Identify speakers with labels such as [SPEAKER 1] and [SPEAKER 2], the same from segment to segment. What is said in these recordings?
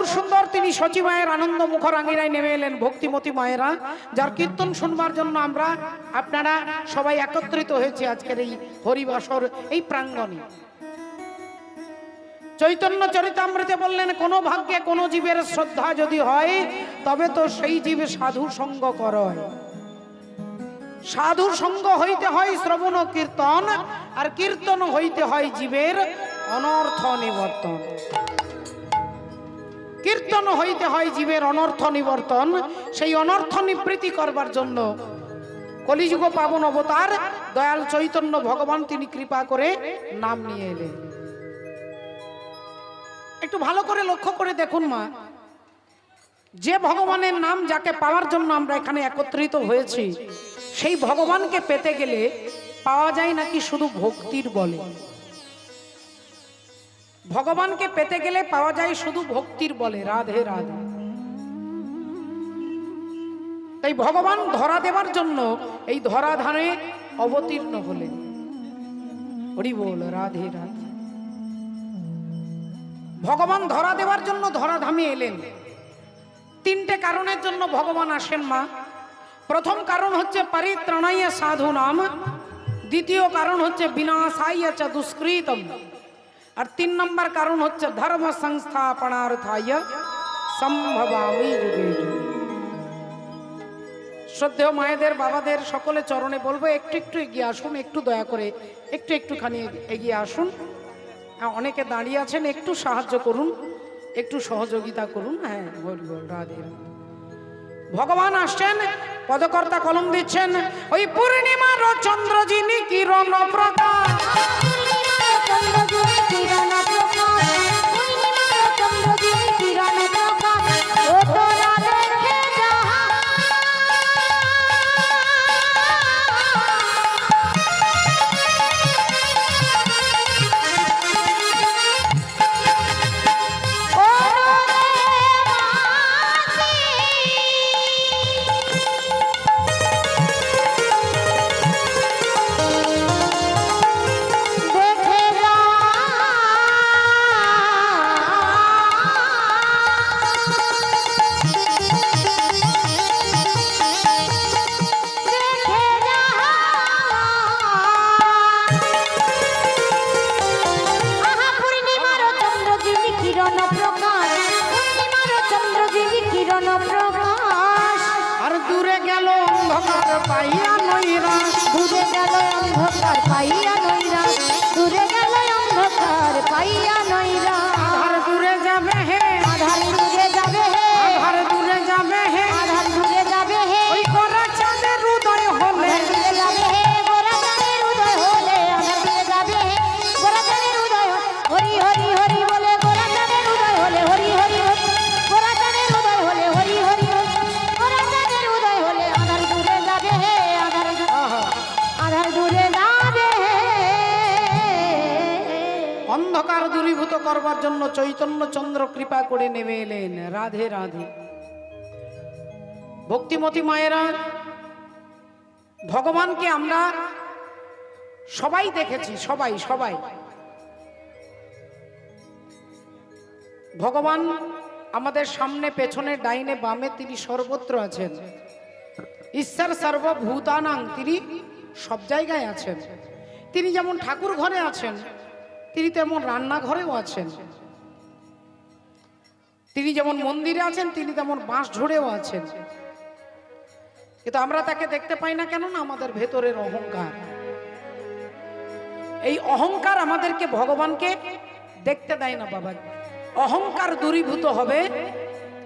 [SPEAKER 1] গৌর সুন্দর তিনি সচী মায়ের আনন্দ মুখর মুখরাঙ্গিনায় নেমে এলেন। ভক্তিমতী মায়েরা, যার কীর্তন শুনবার জন্য আমরা, আপনারা সবাই একত্রিত হয়েছে আজকের এই হরিবাসর, এই প্রাঙ্গণে। চৈতন্য চরিতামৃতে বললেন, কোনো ভাগ্যে কোনো জীবের শ্রদ্ধা যদি হয়, তবে তো সেই জীব সাধু সঙ্গ করয়। সাধু সঙ্গ হইতে হয় শ্রবণ কীর্তন, আর কীর্তন হইতে হয় জীবের অনর্থ নিবর্তন। কীর্তন হইতে হয় জীবের অনর্থ নিবর্তন, সেই অনর্থ নিবৃত্তি করবার জন্য। কলিযুগ পাবন অবতার, দয়াল চৈতন্য ভগবান তিনি কৃপা করে নাম নিয়ে এলেন। একটু ভালো করে লক্ষ্য করে দেখুন মা, যে ভগবানের নাম যাকে পাওয়ার জন্য আমরা এখানে একত্রিত হয়েছি, সেই ভগবানকে পেতে গেলে পাওয়া যায় নাকি শুধু ভক্তির বলে? ভগবানকে পেতে গেলে পাওয়া যায় শুধু ভক্তির বলে, রাধে রাধে। তাই ভগবান ধরা দেবার জন্য এই ধরাধানে অবতীর্ণ হলেন। হরি বল, রাধে রাধে। ভগবান ধরা দেওয়ার জন্য ধরাধামে এলেন। তিনটে কারণের জন্য ভগবান আসেন মা। প্রথম কারণ হচ্ছে পরিত্রাণায় সাধু নাম। দ্বিতীয় কারণ হচ্ছে বিনাশায় চ দুষ্কৃতম। আর তিন নম্বর কারণ হচ্ছে ধর্ম সংস্থাপনার্থায় সম্ভবামি শ্রদ্ধেয় মায়েদের বাবাদের সকলে চরণে বলব একটু একটু এগিয়ে আসুন একটু দয়া করে একটু একটুখানি এগিয়ে আসুন। হ্যাঁ, অনেকে দাঁড়িয়ে আছেন একটু সাহায্য করুন একটু সহযোগিতা করুন। হ্যাঁ বল বল রাধে। ভগবান আসছেন পদকর্তা কলম দিচ্ছেন ওই পূর্ণিমার চন্দ্র যিনি কিরণ প্রকাশ।
[SPEAKER 2] কিরণ
[SPEAKER 1] চৈতন্য চন্দ্র কৃপা করে নেমে এলেন। রাধে রাধে। ভক্তিমতী মায়েরা, ভগবানকে আমরা সবাই দেখেছি, সবাই সবাই। ভগবান আমাদের সামনে, পেছনে, ডাইনে, বামে তিনি সর্বত্র আছেন। ঈশ্বর সর্বভূতানাং তিনি সব জায়গায় আছেন। তিনি যেমন ঠাকুর ঘরে আছেন, তিনি তেমন রান্নাঘরেও আছেন। তিনি যেমন মন্দিরে আছেন, তিনি তেমন বাঁশ ঝোড়েও আছেন। কিন্তু আমরা তাকে দেখতে পাই না কেন না আমাদের ভেতরের অহংকার। এই অহংকার আমাদেরকে ভগবানকে দেখতে দেয় না বাবা। অহংকার দূরীভূত হবে,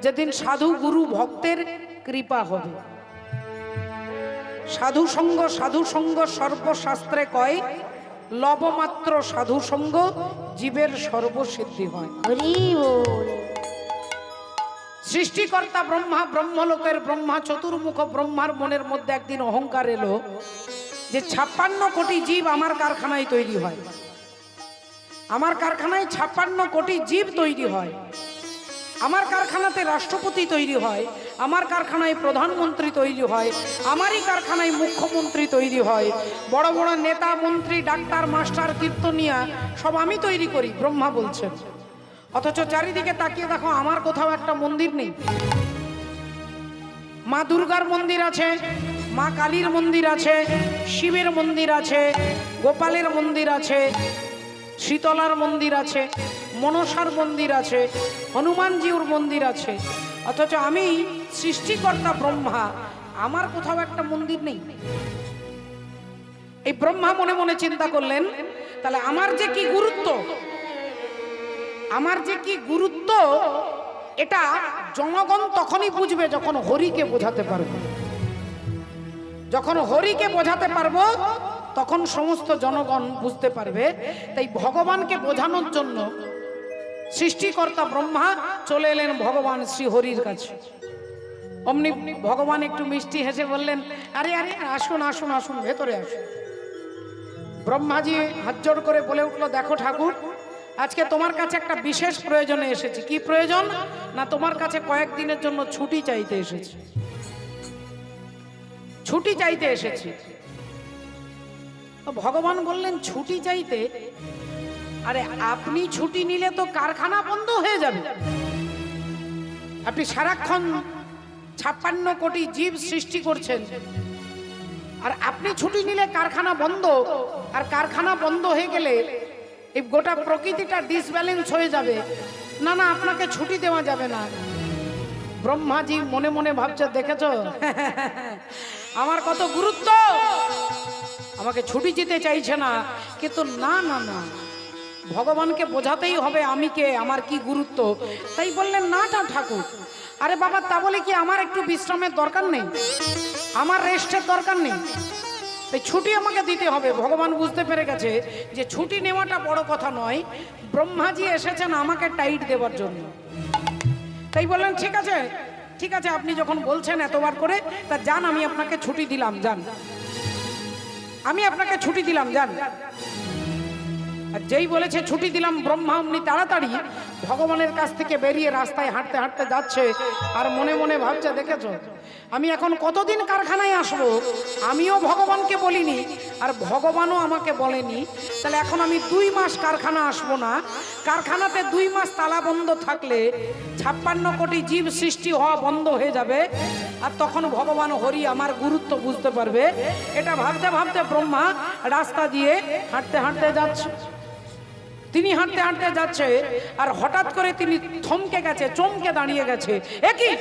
[SPEAKER 1] যেদিন সাধু গুরু ভক্তের কৃপা হবে। সাধু সঙ্গ সাধু সঙ্গ সর্বশাস্ত্রে কয়, লবমাত্র সাধু সঙ্গ, জীবের সর্বসিদ্ধি হয়। সৃষ্টিকর্তা ব্রহ্মা, ব্রহ্মলোকের ব্রহ্মা, চতুর্মুখ ব্রহ্মার মনের মধ্যে একদিন অহংকার এলো যে ছাপ্পান্ন কোটি জীব আমার কারখানায় তৈরি হয়। আমার কারখানায় ছাপ্পান্ন কোটি জীব তৈরি হয়। আমার কারখানাতে রাষ্ট্রপতি তৈরি হয়। আমার কারখানায় প্রধানমন্ত্রী তৈরি হয়। আমারই কারখানায় মুখ্যমন্ত্রী তৈরি হয়। বড় বড় নেতা, মন্ত্রী, ডাক্তার, মাস্টার, কীর্তনিয়া, সব আমি তৈরি করি, ব্রহ্মা বলছেন। অথচ চারিদিকে তাকিয়ে দেখো আমার কোথাও একটা মন্দির নেই। মা দুর্গার মন্দির আছে, মা কালীর মন্দির আছে, শিবের মন্দির আছে, গোপালের মন্দির আছে, শীতলার মন্দির আছে, মনসার মন্দির আছে হনুমানজিউর মন্দির আছে। অথচ আমি সৃষ্টিকর্তা ব্রহ্মা, আমার কোথাও একটা মন্দির নেই। এই ব্রহ্মা মনে মনে চিন্তা করলেন, তাহলে আমার যে কি গুরুত্ব? আমার যে কি গুরুত্ব, এটা জনগণ তখনই বুঝবে যখন হরিকে বোঝাতে পারব। যখন হরিকে বোঝাতে পারব, তখন সমস্ত জনগণ বুঝতে পারবে। তাই ভগবানকে বোঝানোর জন্য সৃষ্টিকর্তা ব্রহ্মা চলে এলেন ভগবান শ্রী হরির কাছে। অমনি ভগবান একটু মিষ্টি হেসে বললেন, আরে আরে, আসুন আসুন আসুন, ভেতরে আসুন। ব্রহ্মাজি হাত জোড় করে বলে উঠল, দেখো ঠাকুর আজকে তোমার কাছে একটা বিশেষ প্রয়োজনে এসেছি। কি প্রয়োজন? না তোমার কাছে কয়েকদিনের জন্য ছুটি চাইতে এসেছি। ছুটি চাইতে এসেছি। তো ভগবান বললেন, ছুটি চাইতে? আরে আপনি ছুটি নিলে তো কারখানা বন্ধ হয়ে যাবে। আপনি সারাক্ষণ ছাপ্পান্ন কোটি জীব সৃষ্টি করছেন। আর আপনি ছুটি নিলে কারখানা বন্ধ। আর কারখানা বন্ধ হয়ে গেলে এই গোটা প্রকৃতিটা ডিসব্যালেন্স হয়ে যাবে। না না, আপনাকে ছুটি দেওয়া যাবে না। ব্রহ্মাজি মনে মনে ভাবছে, দেখেছ? আমার কত গুরুত্ব। আমাকে ছুটি দিতে চাইছে না। কিন্তু না না না। ভগবানকে বোঝাতেই হবে আমি কে, আমার কি গুরুত্ব। তাই বললেন, না না, ঠাকুর। আরে বাবা, তা বলে কি আমার একটু বিশ্রামের দরকার নেই? আমার রেস্টের দরকার নেই? তাই ছুটি আমাকে দিতে হবে। ভগবান বুঝতে পেরে গেছে যে ছুটি নেওয়াটা বড় কথা নয়। ব্রহ্মাজি এসেছেন আমাকে টাইট দেওয়ার জন্য। তাই বললেন, ঠিক আছে ঠিক আছে, আপনি যখন বলছেন এতবার করে, তা যান, আমি আপনাকে ছুটি দিলাম, যান। আমি আপনাকে ছুটি দিলাম, যান। আর যেই বলেছে, ছুটি দিলাম ব্রহ্মা, অমনি তাড়াতাড়ি, ভগবানের কাছ থেকে বেরিয়ে রাস্তায় হাঁটতে হাঁটতে যাচ্ছে, আর মনে মনে ভাবছে, দেখেছ? আমি এখন কতদিন কারখানায় আসব? আমিও ভগবানকে বলিনি, আর ভগবানও আমাকে বলেনি। তাহলে এখন আমি দুই মাস কারখানা আসব না। কারখানাতে দুই মাস তালা বন্ধ থাকলে ছাপ্পান্ন কোটি জীব সৃষ্টি হওয়া বন্ধ হয়ে যাবে। আর তখন ভগবান হরি আমার গুরুত্ব বুঝতে পারবে। এটা ভাবতে ভাবতে ব্রহ্মা রাস্তা দিয়ে হাঁটতে হাঁটতে যাচ্ছে। তিনি হাঁটতে হাঁটতে যাচ্ছে, আর হঠাৎ করে তিনি থমকে গেছে, চমকে দাঁড়িয়ে গেছে। একই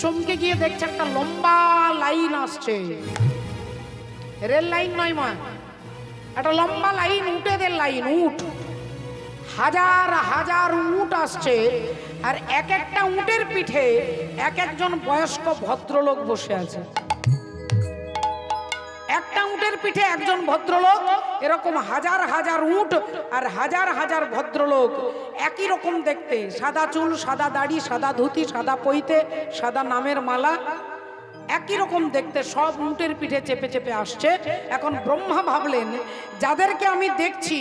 [SPEAKER 1] চমকে গিয়ে দেখছে একটা লম্বা লাইন আসছে। রেল লাইন নয় মা, একটা লম্বা লাইন, উটেদের লাইন উঠ হাজার হাজার উট আসছে, আর এক একটা উটের পিঠে এক একজন বয়স্ক ভদ্রলোক বসে আছে। একটা উটের পিঠে একজন ভদ্রলোক, এরকম হাজার হাজার উট আর হাজার হাজার ভদ্রলোক একই রকম দেখতে। সাদা চুল, সাদা দাড়ি, সাদা ধুতি, সাদা পইতে সাদা নামের মালা, একই রকম দেখতে। সব উটের পিঠে চেপে চেপে আসছে। এখন ব্রহ্মা ভাবলেন, যাদেরকে আমি দেখছি,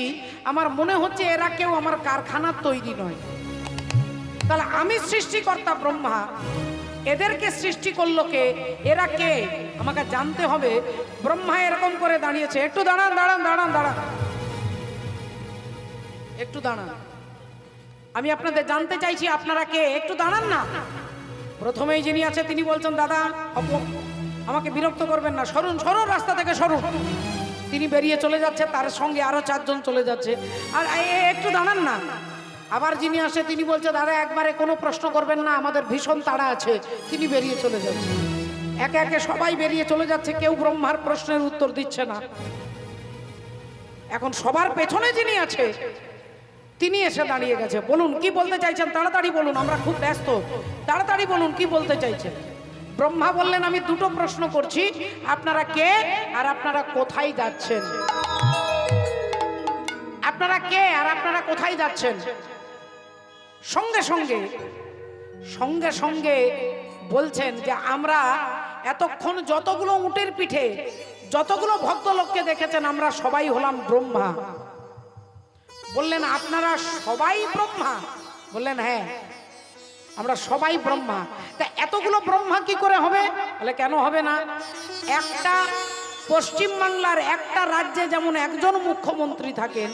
[SPEAKER 1] আমার মনে হচ্ছে এরা কেউ আমার কারখানার তৈরি নয়। তাহলে আমি সৃষ্টিকর্তা ব্রহ্মা এদেরকে সৃষ্টি করল কে? এরা কে? আমাকে জানতে হবে। ব্রহ্মা এরকম করে দাঁড়িয়েছে। একটু দাঁড়ান দাঁড়ান দাঁড়ান দাঁড়ান। একটু দাঁড়ান। আমি আপনাদের জানতে চাইছি আপনারা কে? একটু দাঁড়ান না। প্রথমেই যিনি আছে, তিনি বলছেন, দাদা আমাকে বিরক্ত করবেন না। সরুন সরুন, রাস্তা থেকে সরুন। তিনি বেরিয়ে চলে যাচ্ছে, তার সঙ্গে আরও চারজন চলে যাচ্ছে। আর একটু দাঁড়ান না। আবার যিনি আসে, তিনি বলছে, দাদা, একবারে কোনো প্রশ্ন করবেন না, আমাদের ভীষণ তাড়া আছে। তিনি বেরিয়ে চলে যাচ্ছে। একে একে সবাই বেরিয়ে চলে যাচ্ছে, কেউ ব্রহ্মার প্রশ্নের উত্তর দিচ্ছে না। এখন সবার পেছনে যিনি আছে, তিনি এসে দাঁড়িয়ে গেছে। বলুন, কি বলতে চাইছেন? তাড়াতাড়ি বলুন, আমরা খুব ব্যস্ত। তাড়াতাড়ি বলুন, কি বলতে চাইছেন? ব্রহ্মা বললেন, আমি দুটো প্রশ্ন করছি, আপনারা কে আর আপনারা কোথায় যাচ্ছেন? আপনারা কে আর আপনারা কোথায় যাচ্ছেন? সঙ্গে সঙ্গে সঙ্গে সঙ্গে বলছেন যে আমরা এতক্ষণ যতগুলো উটের পিঠে, যতগুলো ভক্তলোককে দেখেছেন, আমরা সবাই হলাম ব্রহ্মা। বললেন, আপনারা সবাই ব্রহ্মা? বললেন হ্যাঁ আমরা সবাই ব্রহ্মা। তা এতগুলো ব্রহ্মা কি করে হবে? বলে, কেন হবে না? একটা পশ্চিমবাংলার একটা রাজ্যে যেমন একজন মুখ্যমন্ত্রী থাকেন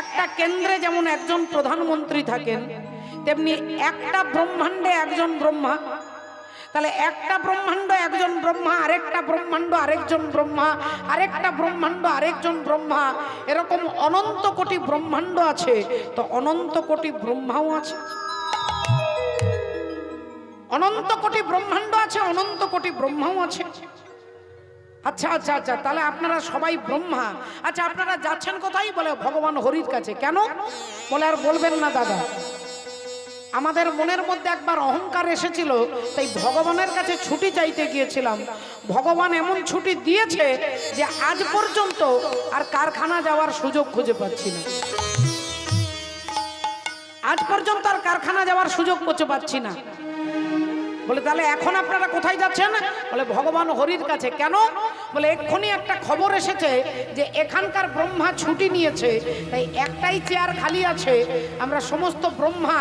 [SPEAKER 1] একটা কেন্দ্রে যেমন একজন প্রধানমন্ত্রী থাকেন, তেমনি একটা ব্রহ্মাণ্ডে একজন ব্রহ্মা। তাহলে একটা ব্রহ্মাণ্ড একজন ব্রহ্মা, আরেকটা ব্রহ্মাণ্ড আরেকজন ব্রহ্মা, আরেকটা ব্রহ্মাণ্ড আরেকজন ব্রহ্মা। এরকম অনন্ত কোটি ব্রহ্মাণ্ড আছে, তো অনন্ত কোটি ব্রহ্মাও আছে। অনন্ত কোটি ব্রহ্মাণ্ড আছে, অনন্ত কোটি ব্রহ্মাও আছে। আচ্ছা আচ্ছা আচ্ছা তাহলে আপনারা সবাই ব্রহ্মা। আচ্ছা আপনারা যাচ্ছেন কোথায় বলে ভগবান হরির কাছে? কেন? বলে, আর বলবেন না, দাদা। আমাদের মনের মধ্যে একবার অহংকার এসেছিল, তাই ভগবানের কাছে ছুটি চাইতে গিয়েছিলাম। ভগবান এমন ছুটি দিয়েছে যে আজ পর্যন্ত আর কারখানা যাওয়ার সুযোগ খুঁজে পাচ্ছি না। আজ পর্যন্ত আর কারখানা যাওয়ার সুযোগ খুঁজে পাচ্ছি না। বলে তাহলে এখন আপনারা কোথায় যাচ্ছেন? বলে ভগবান হরির কাছে। কেন? বলে এক্ষুনি একটা খবর এসেছে যে এখানকার ব্রহ্মা ছুটি নিয়েছে তাই একটাই চেয়ার খালি আছে। আমরা সমস্ত ব্রহ্মা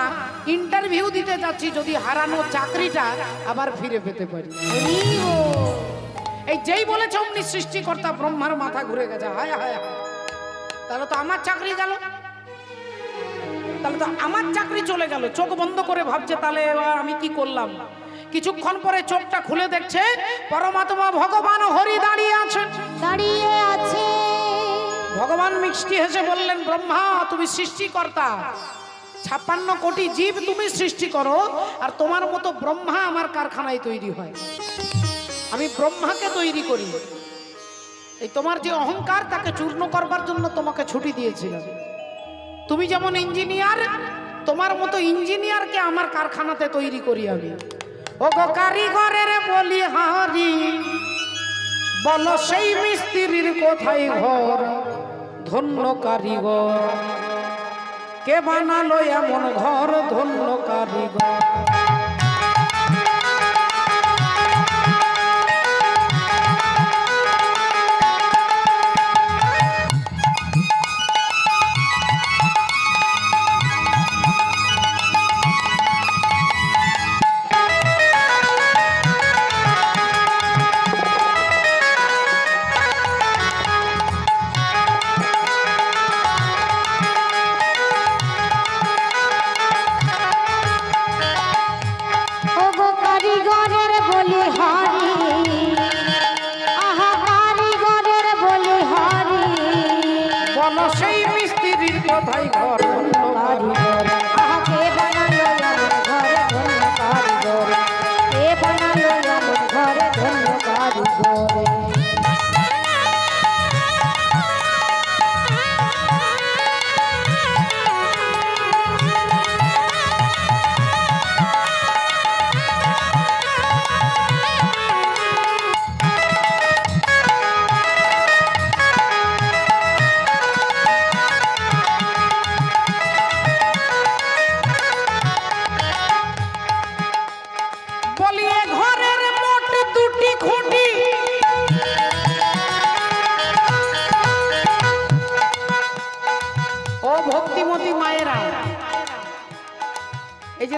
[SPEAKER 1] ইন্টারভিউ দিতে যাচ্ছি যদি হারানো চাকরিটা আবার ফিরে পেতে পারি। এই যেই বলেছে অমনি সৃষ্টিকর্তা ব্রহ্মার মাথা ঘুরে গেছে। হায় হায় হায়। তাহলে তো আমার চাকরি গেল। তাহলে তো আমার চাকরি চলে গেল। চোখ বন্ধ করে ভাবছে তাহলে এবার আমি কি করলাম? কিছুক্ষণ পরে চোখটা খুলে দেখছে পরমাত্মা ভগবান হরি দাঁড়িয়ে আছেন।
[SPEAKER 2] দাঁড়িয়ে আছে।
[SPEAKER 1] ভগবান মিষ্টি হেসে বললেন ব্রহ্মা তুমি সৃষ্টিকর্তা। ছাপ্পান্ন কোটি জীব তুমি সৃষ্টি করো আর তোমার মতো ব্রহ্মা আমার কারখানায় তৈরি হয়। আমি ব্রহ্মাকে তৈরি করি। এই তোমার যে অহংকার তাকে চূর্ণ করবার জন্য তোমাকে ছুটি দিয়েছিলাম। তুমি যেমন ইঞ্জিনিয়ার তোমার মতো ইঞ্জিনিয়ারকে আমার কারখানাতে তৈরি করি আমি। ও গো কারিগরের বলি হারি বল সেই মিস্ত্রির কোথায় ঘর? ধন্য কারিগর। কে বানালো এমন ঘর? ধন্য কারিগর।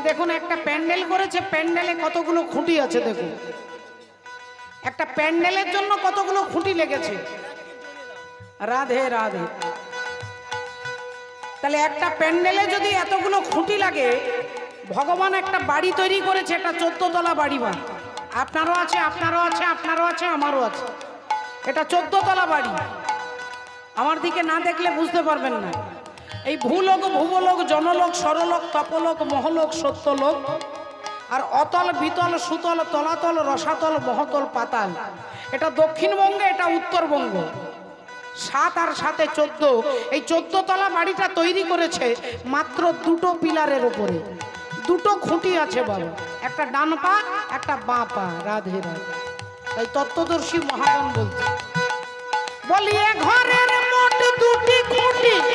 [SPEAKER 1] দেখুন, একটা প্যান্ডেল করেছে, প্যান্ডেলে কতগুলো খুঁটি আছে দেখুন। একটা প্যান্ডেলের জন্য কতগুলো খুঁটি লেগেছে। রাধে রাধে। তাহলে একটা প্যান্ডেলে যদি এতগুলো খুঁটি লাগে, ভগবান একটা বাড়ি তৈরি করেছে, একটা চোদ্দ তলা বাড়ি বা আপনারও আছে আপনারও আছে আপনারও আছে, আমারও আছে। এটা চোদ্দ তলা বাড়ি। আমার দিকে না দেখলে বুঝতে পারবেন না। এই ভূলোক, ভূবলোক, জনলোক সরলোক তপলোক, মহলোক, সত্যলোক। আর অতল বিতল সুতল, তলাতল, রসাতল, মহতল, পাতাল। এটা দক্ষিণবঙ্গে, এটা উত্তরবঙ্গ। সাত আর সাথে চোদ্দ। এই চোদ্দ তলা বাড়িটা তৈরি করেছে মাত্র দুটো পিলারের উপরে। দুটো খুঁটি আছে বাবা। একটা ডান পা, একটা বাঁ পা। রাধে রাধে। তাই তত্ত্বদর্শী মহাজন বলছে বলি এ ঘরের মোট দুটি খুঁটি।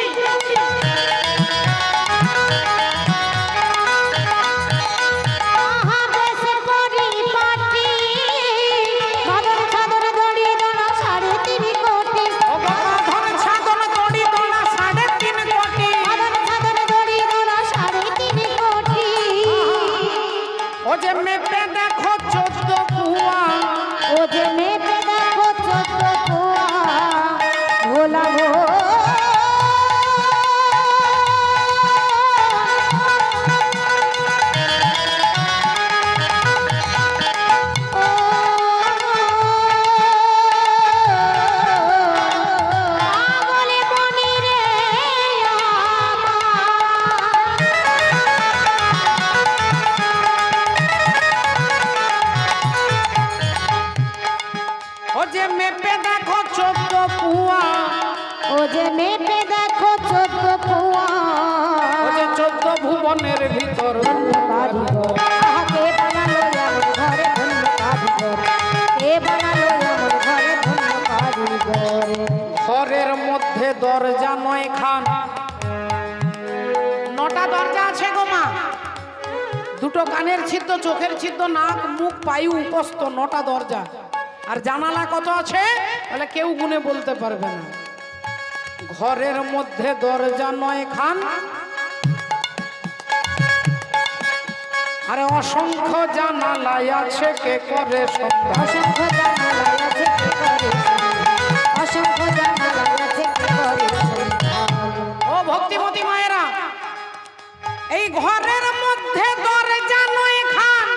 [SPEAKER 1] দরজা নয় খান।
[SPEAKER 2] নটা দরজা আছে গো মা।
[SPEAKER 1] দুটো কানের ছিদ্র, চোখের ছিদ্র, নাক, মুখ, পায়ু, উপস্থ, নটা দরজা। আর জানালা কত আছে? তাহলে কেউ গুনে বলতে পারবে না। ঘরের মধ্যে দরজা নয় খান। আরে অসংখ্য জানালায় আছে, কে করে সন্ধ্যা এই ঘরের মধ্যে দরজা নয়, খান।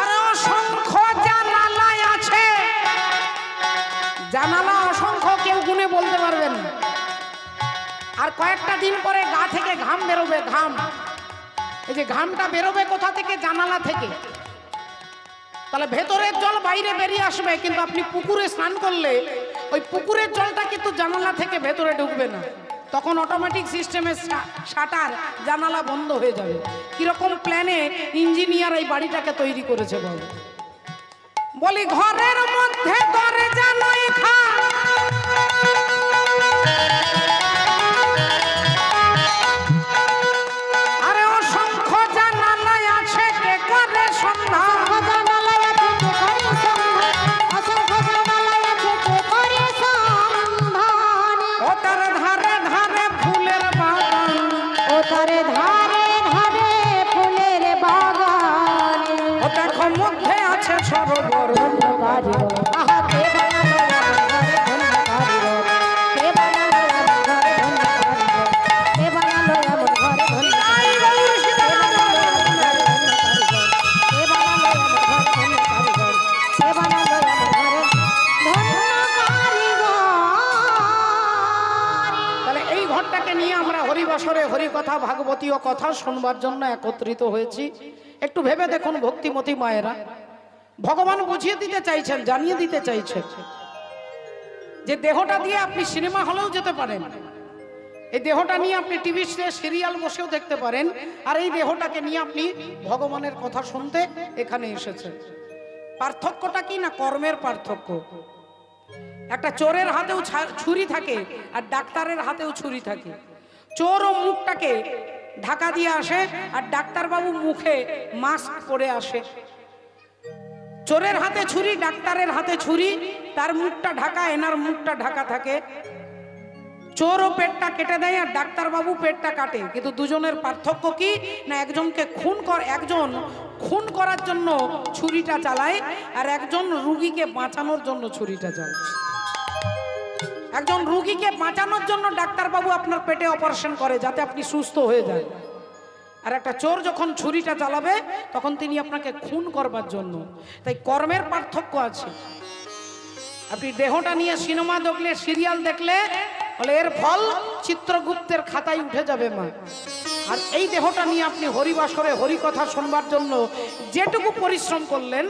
[SPEAKER 1] আর অসংখ্য জানালাই আছে। জানালা অসংখ্য কেউ গুনে বলতে পারবেন। আর কয়েকটা দিন পরে গা থেকে ঘাম বেরোবে, ঘাম। এই যে ঘামটা বেরোবে কোথা থেকে? জানালা থেকে। তাহলে ভেতরের জল বাইরে বেরিয়ে আসবে, কিন্তু আপনি পুকুরে স্নান করলে ওই পুকুরের জলটা কিন্তু জানালা থেকে ভেতরে ঢুকবে না। তখন অটোমেটিক সিস্টেমের শাটার, জানালা বন্ধ হয়ে যাবে। কীরকম প্ল্যানে ইঞ্জিনিয়ার এই বাড়িটাকে তৈরি করেছে বল। বলি, ঘরের মধ্যে দরজা নয় খান আমরা হরিবাসরে হরিকথা, ভাগবতীয় কথা শুনবার জন্য একত্রিত হয়েছি। একটু ভেবে দেখুন ভক্তিমতী মায়েরা। ভগবান বুঝিয়ে দিতে চাইছেন, জানিয়ে দিতে চাইছেন যে দেহটা দিয়ে আপনি সিনেমা হলেও যেতে পারেন। এই দেহটা নিয়ে আপনি টিভি সিরিয়াল বসেও দেখতে পারেন। আর এই দেহটাকে নিয়ে আপনি ভগবানের কথা শুনতে এখানে এসেছেন। পার্থক্যটা কি না কর্মের পার্থক্য? একটা চোরের হাতেও ছুরি থাকে আর ডাক্তারের হাতেও ছুরি থাকে। চোর ও মুখটাকে ঢাকা দিয়ে আসে আর ডাক্তারবাবু মুখে মাস্ক পরে আসে। চোরের হাতে ছুরি, ডাক্তারের হাতে ছুরি, তার মুখটা ঢাকা, এনার মুখটা ঢাকা থাকে। চোর ও পেটটা কেটে দেয় আর ডাক্তারবাবু পেটটা কাটে। কিন্তু দুজনের পার্থক্য কি? না, একজনকে খুন কর, একজন খুন করার জন্য ছুরিটা চালায় আর একজন রুগীকে বাঁচানোর জন্য ছুরিটা চালায়। একজন রুগীকে বাঁচানোর জন্য ডাক্তারবাবু আপনার পেটে অপারেশন করে যাতে আপনি সুস্থ হয়ে যান। আর একটা চোর যখন ছুরিটা চালাবে তখন তিনি আপনাকে খুন করবার জন্য। তাই কর্মের পার্থক্য আছে। আপনি দেহটা নিয়ে সিনেমা দেখলে, সিরিয়াল দেখলে, বলে এর ফল চিত্রগুপ্তের খাতায় উঠে যাবে মা। আর এই দেহটা নিয়ে আপনি হরিবাসরে হরিকথা শুনবার জন্য যেটুকু পরিশ্রম করলেন,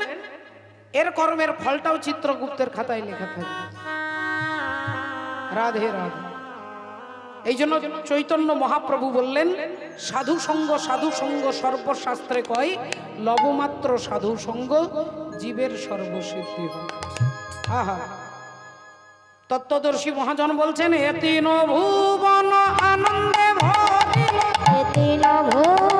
[SPEAKER 1] এর কর্মের ফলটাও চিত্রগুপ্তের খাতায় লেখা থাকবে। রাধে রাধে। এই জন্য চৈতন্য মহাপ্রভু বললেন, সাধু সঙ্গ সাধু সঙ্গ সর্বশাস্ত্রে কয়, লবমাত্র সাধু সঙ্গ জীবের সর্বসিদ্ধি হয়। আহা। তত্ত্বদর্শী মহাজন বলছেন এতিন ভুবন আনন্দে ভরিল
[SPEAKER 2] এ তিন ভুবন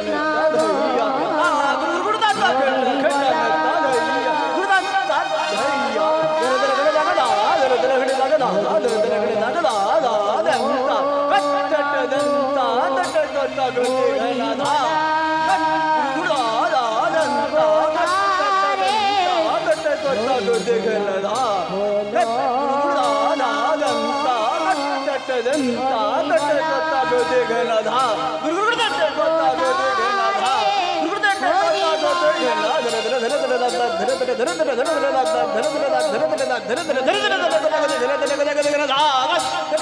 [SPEAKER 1] Não, não,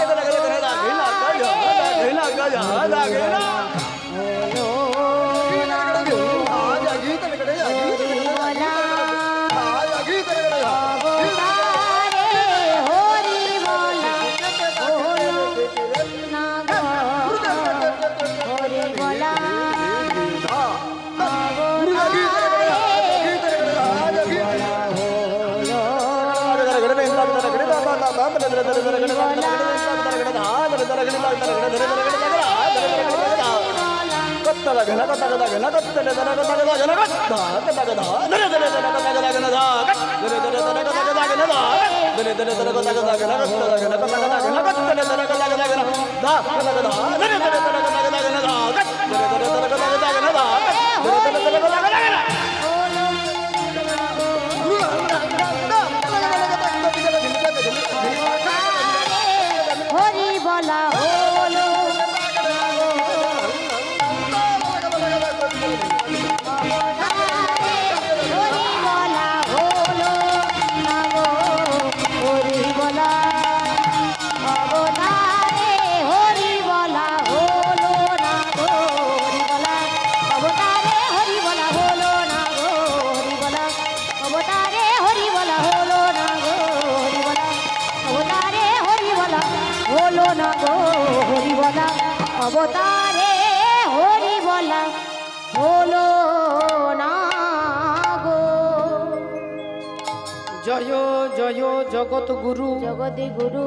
[SPEAKER 2] হরিবলা হলো না হরি হরি
[SPEAKER 1] জগৎ গুরু
[SPEAKER 2] জগতি গুরু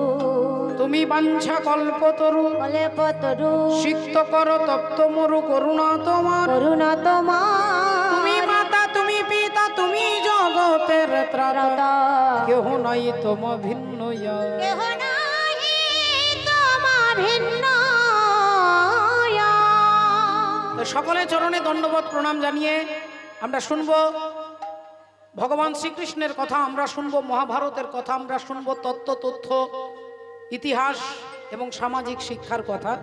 [SPEAKER 1] তুমি বাঞ্ছা কল্পতরু।
[SPEAKER 2] বলে পতরু
[SPEAKER 1] সিক্ত কর তপ্ত মরু করুণা তোমার।
[SPEAKER 2] করুণা তোমার।
[SPEAKER 1] তুমি মাতা তুমি পিতা তুমি জগতের ত্রাতা। কেহ নাই তোম ভিন্ন
[SPEAKER 2] কেহ নাহি তোমা ভিন্ন
[SPEAKER 1] সকলে চরণে দণ্ডবোধ প্রণাম জানিয়ে আমরা শুনব ভগবান শ্রীকৃষ্ণের কথা আমরা শুনব, মহাভারতের কথা আমরা শুনব, তত্ত্ব, তথ্য, ইতিহাস এবং সামাজিক শিক্ষার কথা।